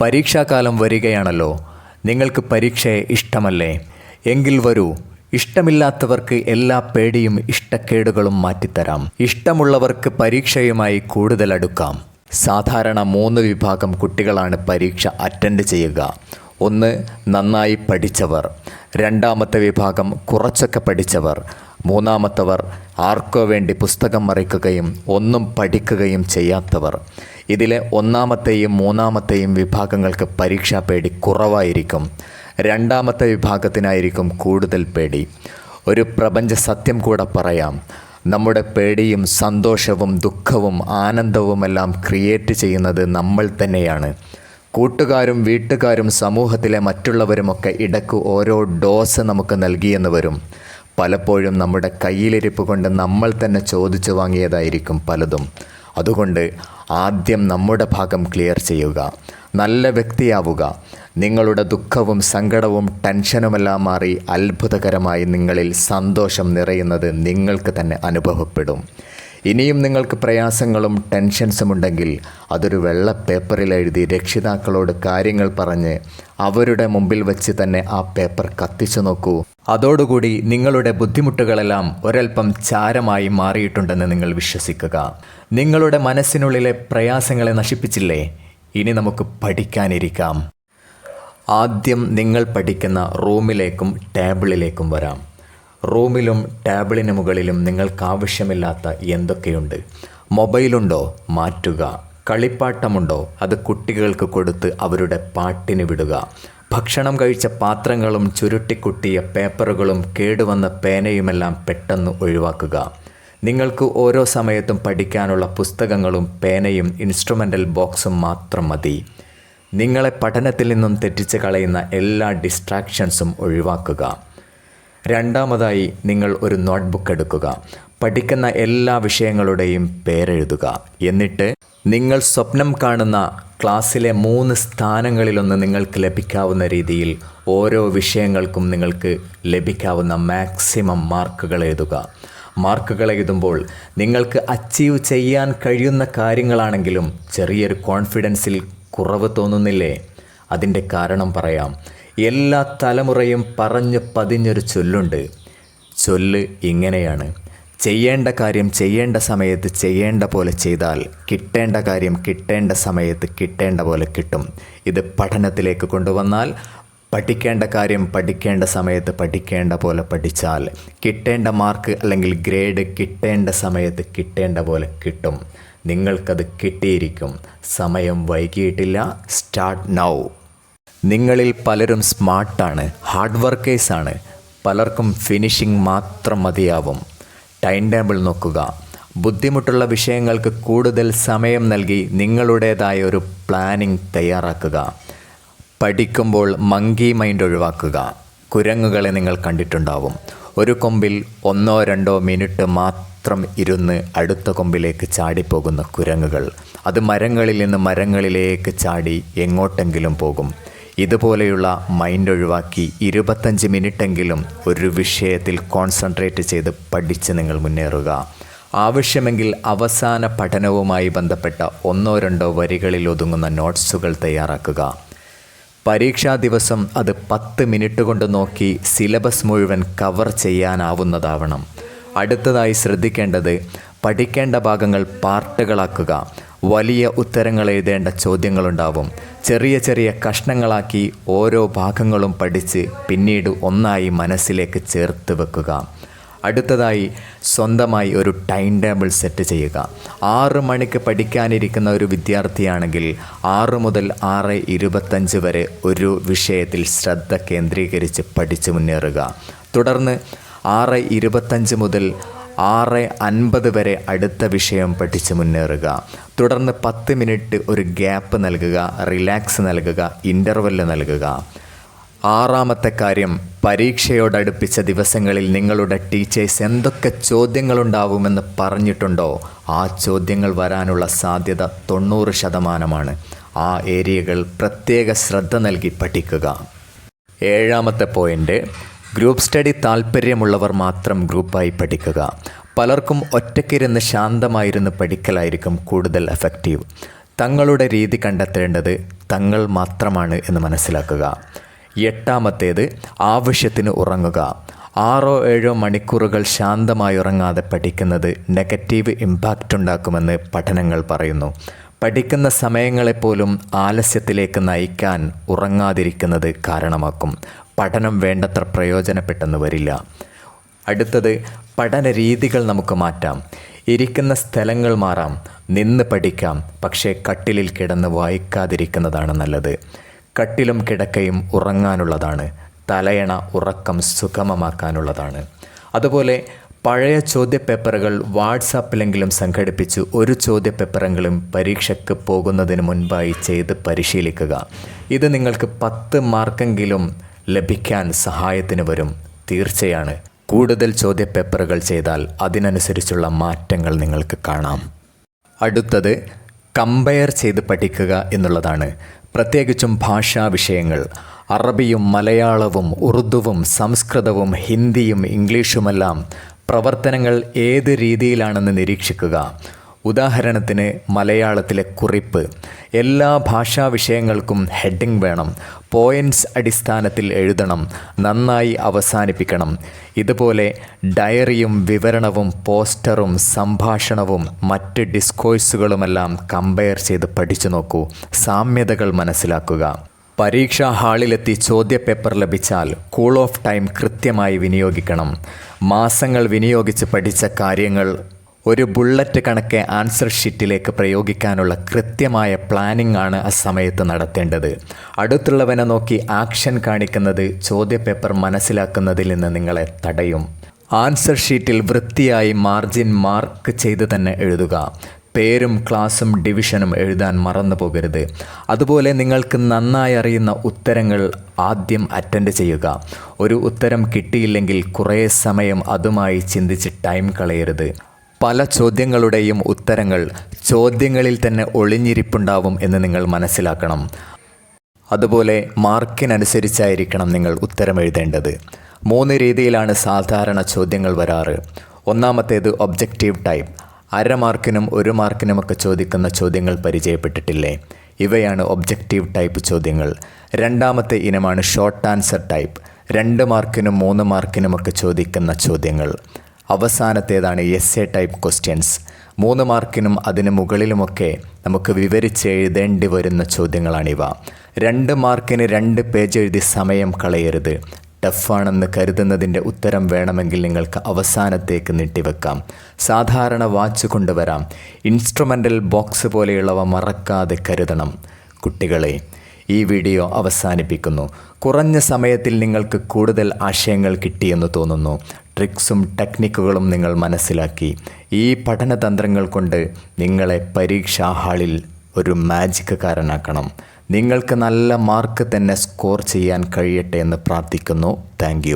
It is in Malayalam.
പരീക്ഷാകാലം വരികയാണല്ലോ. നിങ്ങൾക്ക് പരീക്ഷയെ ഇഷ്ടമല്ലേ? എങ്കിൽ വരൂ. ഇഷ്ടമില്ലാത്തവർക്ക് എല്ലാ പേടിയും ഇഷ്ടക്കേടുകളും മാറ്റിത്തരാം. ഇഷ്ടമുള്ളവർക്ക് പരീക്ഷയുമായി കൂടുതൽ അടുക്കാം. സാധാരണ മൂന്ന് വിഭാഗം കുട്ടികളാണ് പരീക്ഷ അറ്റൻഡ് ചെയ്യുക. ഒന്ന് നന്നായി പഠിച്ചവർ. രണ്ടാമത്തെ വിഭാഗം കുറച്ചൊക്കെ പഠിച്ചവർ. മൂന്നാമത്തവർ ആർക്കോ വേണ്ടി പുസ്തകം മറിക്കുകയും ഒന്നും പഠിക്കുകയും ചെയ്യാത്തവർ. ഇതിലെ ഒന്നാമത്തെയും മൂന്നാമത്തെയും വിഭാഗങ്ങൾക്ക് പരീക്ഷാ പേടി കുറവായിരിക്കും. രണ്ടാമത്തെ വിഭാഗത്തിനായിരിക്കും കൂടുതൽ പേടി. ഒരു പ്രപഞ്ച സത്യം കൂടെ പറയാം. നമ്മുടെ പേടിയും സന്തോഷവും ദുഃഖവും ആനന്ദവുമെല്ലാം ക്രിയേറ്റ് ചെയ്യുന്നത് നമ്മൾ തന്നെയാണ്. കൂട്ടുകാരും വീട്ടുകാരും സമൂഹത്തിലെ മറ്റുള്ളവരുമൊക്കെ ഇടയ്ക്ക് ഓരോ ഡോസ് നമുക്ക് നൽകിയെന്ന് വരും. പലപ്പോഴും നമ്മുടെ കയ്യിലിരിപ്പ് കൊണ്ട് നമ്മൾ തന്നെ ചോദിച്ചു വാങ്ങിയതായിരിക്കും പലതും. അതുകൊണ്ട് ആദ്യം നമ്മുടെ ഭാഗം ക്ലിയർ ചെയ്യുക. നല്ല വ്യക്തിയാവുക. നിങ്ങളുടെ ദുഃഖവും സങ്കടവും ടെൻഷനുമെല്ലാം മാറി അത്ഭുതകരമായി നിങ്ങളിൽ സന്തോഷം നിറയുന്നത് നിങ്ങൾക്ക് തന്നെ അനുഭവപ്പെടും. ഇനിയും നിങ്ങൾക്ക് പ്രയാസങ്ങളും ടെൻഷൻസും ഉണ്ടെങ്കിൽ അതൊരു വെള്ള പേപ്പറിൽ എഴുതി രക്ഷിതാക്കളോട് കാര്യങ്ങൾ പറഞ്ഞ് അവരുടെ മുമ്പിൽ വെച്ച് തന്നെ ആ പേപ്പർ കത്തിച്ചു നോക്കൂ. അതോടുകൂടി നിങ്ങളുടെ ബുദ്ധിമുട്ടുകളെല്ലാം ഒരൽപ്പം ചാരമായി മാറിയിട്ടുണ്ടെന്ന് നിങ്ങൾ വിശ്വസിക്കുക. നിങ്ങളുടെ മനസ്സിനുള്ളിലെ പ്രയാസങ്ങളെ നശിപ്പിച്ചില്ലേ? ഇനി നമുക്ക് പഠിക്കാനിരിക്കാം. ആദ്യം നിങ്ങൾ പഠിക്കുന്ന റൂമിലേക്കും ടേബിളിലേക്കും വരാം. റൂമിലും ടേബിളിന് മുകളിലും നിങ്ങൾക്കാവശ്യമില്ലാത്ത എന്തൊക്കെയുണ്ട്? മൊബൈലുണ്ടോ? മാറ്റുക. കളിപ്പാട്ടമുണ്ടോ? അത് കുട്ടികൾക്ക് കൊടുത്ത് അവരുടെ പാട്ടിന് വിടുക. ഭക്ഷണം കഴിച്ച പാത്രങ്ങളും ചുരുട്ടിക്കുട്ടിയ പേപ്പറുകളും കേടുവന്ന പേനയുമെല്ലാം പെട്ടെന്ന് ഒഴിവാക്കുക. നിങ്ങൾക്ക് ഓരോ സമയത്തും പഠിക്കാനുള്ള പുസ്തകങ്ങളും പേനയും ഇൻസ്ട്രുമെന്റൽ ബോക്സും മാത്രം മതി. നിങ്ങളെ പഠനത്തിൽ നിന്നും തെറ്റിച്ച് കളയുന്ന എല്ലാ ഡിസ്ട്രാക്ഷൻസും ഒഴിവാക്കുക. രണ്ടാമതായി നിങ്ങൾ ഒരു നോട്ട്ബുക്ക് എടുക്കുക. പഠിക്കുന്ന എല്ലാ വിഷയങ്ങളുടെയും പേരെഴുതുക. എന്നിട്ട് നിങ്ങൾ സ്വപ്നം കാണുന്ന ക്ലാസ്സിലെ മൂന്ന് സ്ഥാനങ്ങളിലൊന്ന് നിങ്ങൾക്ക് ലഭിക്കാവുന്ന രീതിയിൽ ഓരോ വിഷയങ്ങൾക്കും നിങ്ങൾക്ക് ലഭിക്കാവുന്ന മാക്സിമം മാർക്കുകൾ എഴുതുക. മാർക്കുകൾ എഴുതുമ്പോൾ നിങ്ങൾക്ക് അച്ചീവ് ചെയ്യാൻ കഴിയുന്ന കാര്യങ്ങളാണെങ്കിലും ചെറിയൊരു കോൺഫിഡൻസിൽ കുറവ് തോന്നുന്നില്ലേ? അതിന്റെ കാരണം പറയാം. എല്ലാ തലമുറയും പറഞ്ഞ് പതിഞ്ഞൊരു ചൊല്ലുണ്ട്. ചൊല്ല് ഇങ്ങനെയാണ്. ചെയ്യേണ്ട കാര്യം ചെയ്യേണ്ട സമയത്ത് ചെയ്യേണ്ട പോലെ ചെയ്താൽ കിട്ടേണ്ട കാര്യം കിട്ടേണ്ട സമയത്ത് കിട്ടേണ്ട പോലെ കിട്ടും. ഇത് പഠനത്തിലേക്ക് കൊണ്ടുവന്നാൽ പഠിക്കേണ്ട കാര്യം പഠിക്കേണ്ട സമയത്ത് പഠിക്കേണ്ട പോലെ പഠിച്ചാൽ കിട്ടേണ്ട മാർക്ക് അല്ലെങ്കിൽ ഗ്രേഡ് കിട്ടേണ്ട സമയത്ത് കിട്ടേണ്ട പോലെ കിട്ടും. നിങ്ങൾക്കത് കിട്ടിയിരിക്കും. സമയം വൈകിയിട്ടില്ല. Start now. നിങ്ങളിൽ പലരും സ്മാർട്ടാണ് ഹാർഡ് വർക്കേഴ്സാണ്. പലർക്കും ഫിനിഷിംഗ് മാത്രം മതിയാവും. ടൈം ടേബിൾ നോക്കുക. ബുദ്ധിമുട്ടുള്ള വിഷയങ്ങൾക്ക് കൂടുതൽ സമയം നൽകി നിങ്ങളുടേതായ ഒരു പ്ലാനിംഗ് തയ്യാറാക്കുക. പഠിക്കുമ്പോൾ മങ്കി മൈൻഡ് ഒഴിവാക്കുക. കുരങ്ങുകളെ നിങ്ങൾ കണ്ടിട്ടുണ്ടാവും. ഒരു കൊമ്പിൽ ഒന്നോ രണ്ടോ മിനിറ്റ് മാത്രം ഇരുന്ന് അടുത്ത കൊമ്പിലേക്ക് ചാടിപ്പോകുന്ന കുരങ്ങുകൾ. അത് മരങ്ങളിൽ നിന്ന് മരങ്ങളിലേക്ക് ചാടി എങ്ങോട്ടെങ്കിലും പോകും. ഇതുപോലെയുള്ള മൈൻഡ് ഒഴിവാക്കി ഇരുപത്തഞ്ച് മിനിറ്റെങ്കിലും ഒരു വിഷയത്തിൽ കോൺസെൻട്രേറ്റ് ചെയ്ത് പഠിച്ച് നിങ്ങൾ മുന്നേറുക. ആവശ്യമെങ്കിൽ അവസാന പഠനവുമായി ബന്ധപ്പെട്ട ഒന്നോ രണ്ടോ വരികളിൽ ഒതുങ്ങുന്ന നോട്ട്സുകൾ തയ്യാറാക്കുക. പരീക്ഷാ ദിവസം അത് പത്ത് മിനിറ്റ് കൊണ്ട് നോക്കി സിലബസ് മുഴുവൻ കവർ ചെയ്യാനാവുന്നതാവണം. അടുത്തതായി ശ്രദ്ധിക്കേണ്ടത് പഠിക്കേണ്ട ഭാഗങ്ങൾ പാർട്ടുകളാക്കുക. വലിയ ഉത്തരങ്ങൾ എഴുതേണ്ട ചോദ്യങ്ങളുണ്ടാവും. ചെറിയ ചെറിയ കഷ്ണങ്ങളാക്കി ഓരോ ഭാഗങ്ങളും പഠിച്ച് പിന്നീട് ഒന്നായി മനസ്സിലേക്ക് ചേർത്ത് വെക്കുക. അടുത്തതായി സ്വന്തമായി ഒരു ടൈം ടേബിൾ സെറ്റ് ചെയ്യുക. ആറ് മണിക്ക് പഠിക്കാനിരിക്കുന്ന ഒരു വിദ്യാർത്ഥിയാണെങ്കിൽ ആറ് മുതൽ ആറ് ഇരുപത്തഞ്ച് വരെ ഒരു വിഷയത്തിൽ ശ്രദ്ധ കേന്ദ്രീകരിച്ച് പഠിച്ചു മുന്നേറുക. തുടർന്ന് ആറ് ഇരുപത്തഞ്ച് മുതൽ ആറ് അൻപത് വരെ അടുത്ത വിഷയം പഠിച്ച് മുന്നേറുക. തുടർന്ന് പത്ത് മിനിറ്റ് ഒരു ഗ്യാപ്പ് നൽകുക റിലാക്സ് നൽകുക ഇന്റർവെൽ നൽകുക. ആറാമത്തെ കാര്യം പരീക്ഷയോടടുപ്പിച്ച ദിവസങ്ങളിൽ നിങ്ങളുടെ ടീച്ചേഴ്സ് എന്തൊക്കെ ചോദ്യങ്ങളുണ്ടാവുമെന്ന് പറഞ്ഞിട്ടുണ്ടോ? ആ ചോദ്യങ്ങൾ വരാനുള്ള സാധ്യത തൊണ്ണൂറ് ശതമാനമാണ്. ആ ഏരിയകൾ പ്രത്യേക ശ്രദ്ധ നൽകി പഠിക്കുക. ഏഴാമത്തെ പോയിന്റ് ഗ്രൂപ്പ് സ്റ്റഡി താല്പര്യമുള്ളവർ മാത്രം ഗ്രൂപ്പായി പഠിക്കുക. പലർക്കും ഒറ്റയ്ക്കിരുന്ന് ശാന്തമായിരുന്ന് പഠിക്കലായിരിക്കും കൂടുതൽ എഫക്റ്റീവ് തങ്ങളുടെ രീതി കണ്ടെത്തേണ്ടത് തങ്ങൾ മാത്രമാണ് എന്ന് മനസ്സിലാക്കുക. എട്ടാമത്തേത് ആവശ്യത്തിന് ഉറങ്ങുക. ആറോ ഏഴോ മണിക്കൂറുകൾ ശാന്തമായി ഉറങ്ങാതെ പഠിക്കുന്നത് നെഗറ്റീവ് ഇമ്പാക്റ്റ് ഉണ്ടാക്കുമെന്ന് പഠനങ്ങൾ പറയുന്നു. പഠിക്കുന്ന സമയങ്ങളെപ്പോലും ആലസ്യത്തിലേക്ക് നയിക്കാൻ ഉറങ്ങാതിരിക്കുന്നത് കാരണമാക്കും. പഠനം വേണ്ടത്ര പ്രയോജനപ്പെട്ടെന്ന് വരില്ല. അടുത്തത് പഠന രീതികൾ നമുക്ക് മാറ്റാം. ഇരിക്കുന്ന സ്ഥലങ്ങൾ മാറാം. നിന്ന് പഠിക്കാം. പക്ഷേ കട്ടിലിൽ കിടന്ന് വായിക്കാതിരിക്കുന്നതാണ് നല്ലത്. കട്ടിലും കിടക്കയും ഉറങ്ങാനുള്ളതാണ്. തലയണ ഉറക്കം സുഗമമാക്കാനുള്ളതാണ്. അതുപോലെ പഴയ ചോദ്യപേപ്പറുകൾ വാട്സാപ്പിലെങ്കിലും സംഘടിപ്പിച്ച് ഒരു ചോദ്യപേപ്പറെങ്കിലും പരീക്ഷയ്ക്ക് പോകുന്നതിന് മുൻപായി ചെയ്ത് പരിശീലിക്കുക. ഇത് നിങ്ങൾക്ക് പത്ത് മാർക്കെങ്കിലും ലഭിക്കാൻ സഹായത്തിന് വരും. തീർച്ചയാണ്. കൂടുതൽ ചോദ്യപേപ്പറുകൾ ചെയ്താൽ അതിനനുസരിച്ചുള്ള മാറ്റങ്ങൾ നിങ്ങൾക്ക് കാണാം. അടുത്തത് കമ്പയർ ചെയ്ത് പഠിക്കുക എന്നുള്ളതാണ്. പ്രത്യേകിച്ചും ഭാഷാ വിഷയങ്ങൾ. അറബിയും മലയാളവും ഉറുദുവും സംസ്കൃതവും ഹിന്ദിയും ഇംഗ്ലീഷുമെല്ലാം പ്രവർത്തനങ്ങൾ ഏത് രീതിയിലാണെന്ന് നിരീക്ഷിക്കുക. ഉദാഹരണത്തിന് മലയാളത്തിലെ കുറിപ്പ്. എല്ലാ ഭാഷാ വിഷയങ്ങൾക്കും ഹെഡിംഗ് വേണം. പോയിന്റ്സ് അടിസ്ഥാനത്തിൽ എഴുതണം. നന്നായി അവസാനിപ്പിക്കണം. ഇതുപോലെ ഡയറിയും വിവരണവും പോസ്റ്ററും സംഭാഷണവും മറ്റ് ഡിസ്കോഴ്സുകളുമെല്ലാം കമ്പയർ ചെയ്ത് പഠിച്ചു നോക്കൂ. സാമ്യതകൾ മനസ്സിലാക്കുക. പരീക്ഷാ ഹാളിലെത്തി ചോദ്യപേപ്പർ ലഭിച്ചാൽ കൂൾ ഓഫ് ടൈം കൃത്യമായി വിനിയോഗിക്കണം. മാസങ്ങൾ വിനിയോഗിച്ച് പഠിച്ച കാര്യങ്ങൾ ഒരു ബുള്ളറ്റ് കണക്ക് ആൻസർ ഷീറ്റിലേക്ക് പ്രയോഗിക്കാനുള്ള കൃത്യമായ പ്ലാനിംഗ് ആണ് ആ സമയത്ത് നടത്തേണ്ടത്. അടുത്തുള്ളവനെ നോക്കി ആക്ഷൻ കാണിക്കുന്നത് ചോദ്യപേപ്പർ മനസ്സിലാക്കുന്നതിൽ നിന്ന് നിങ്ങളെ തടയും. ആൻസർ ഷീറ്റിൽ വൃത്തിയായി മാർജിൻ മാർക്ക് ചെയ്ത് തന്നെ എഴുതുക. പേരും ക്ലാസും ഡിവിഷനും എഴുതാൻ മറന്നു പോകരുത്. അതുപോലെ നിങ്ങൾക്ക് നന്നായി അറിയുന്ന ഉത്തരങ്ങൾ ആദ്യം അറ്റൻഡ് ചെയ്യുക. ഒരു ഉത്തരം കിട്ടിയില്ലെങ്കിൽ കുറേ സമയം അതുമായി ചിന്തിച്ച് ടൈം കളയരുത്. പല ചോദ്യങ്ങളുടെയും ഉത്തരങ്ങൾ ചോദ്യങ്ങളിൽ തന്നെ ഒളിഞ്ഞിരിപ്പുണ്ടാവും എന്ന് നിങ്ങൾ മനസ്സിലാക്കണം. അതുപോലെ മാർക്കിനനുസരിച്ചായിരിക്കണം നിങ്ങൾ ഉത്തരം എഴുതേണ്ടത് മൂന്ന് രീതിയിലാണ് സാധാരണ ചോദ്യങ്ങൾ വരാറ്. ഒന്നാമത്തേത് ഒബ്ജക്റ്റീവ് ടൈപ്പ്. അര മാർക്കിനും ഒരു മാർക്കിനുമൊക്കെ ചോദിക്കുന്ന ചോദ്യങ്ങൾ പരിചയപ്പെട്ടിട്ടില്ലേ? ഇവയാണ് ഒബ്ജക്റ്റീവ് ടൈപ്പ് ചോദ്യങ്ങൾ. രണ്ടാമത്തെ ഇനമാണ് ഷോർട്ട് ആൻസർ ടൈപ്പ്. രണ്ട് മാർക്കിനും മൂന്ന് മാർക്കിനുമൊക്കെ ചോദിക്കുന്ന ചോദ്യങ്ങൾ. അവസാനത്തേതാണ് എസ് എ ടൈപ്പ് ക്വസ്റ്റ്യൻസ് മൂന്ന് മാർക്കിനും അതിന് മുകളിലുമൊക്കെ നമുക്ക് വിവരിച്ച് എഴുതേണ്ടി വരുന്ന ചോദ്യങ്ങളാണിവ. രണ്ട് മാർക്കിന് രണ്ട് പേജ് എഴുതി സമയം കളയരുത്. ടഫാണെന്ന് കരുതുന്നതിന്റെ ഉത്തരം വേണമെങ്കിൽ നിങ്ങൾക്ക് അവസാനത്തേക്ക് നീട്ടിവെക്കാം. സാധാരണ വാച്ച് കൊണ്ടുവരാം. ഇൻസ്ട്രുമെന്റൽ ബോക്സ് പോലെയുള്ളവ മറക്കാതെ കരുതണം. കുട്ടികളെ ഈ വീഡിയോ അവസാനിപ്പിക്കുന്നു. കുറഞ്ഞ സമയത്തിൽ നിങ്ങൾക്ക് കൂടുതൽ ആശയങ്ങൾ കിട്ടിയെന്ന് തോന്നുന്നു. ട്രിക്സും ടെക്നിക്കുകളും നിങ്ങൾ മനസ്സിലാക്കി. ഈ പഠനതന്ത്രങ്ങൾ കൊണ്ട് നിങ്ങളെ പരീക്ഷാ ഹാളിൽ ഒരു മാജിക്കുകാരനാക്കണം നിങ്ങൾക്ക് നല്ല മാർക്ക് തന്നെ സ്കോർ ചെയ്യാൻ കഴിയട്ടെ എന്ന് പ്രാർത്ഥിക്കുന്നു. താങ്ക്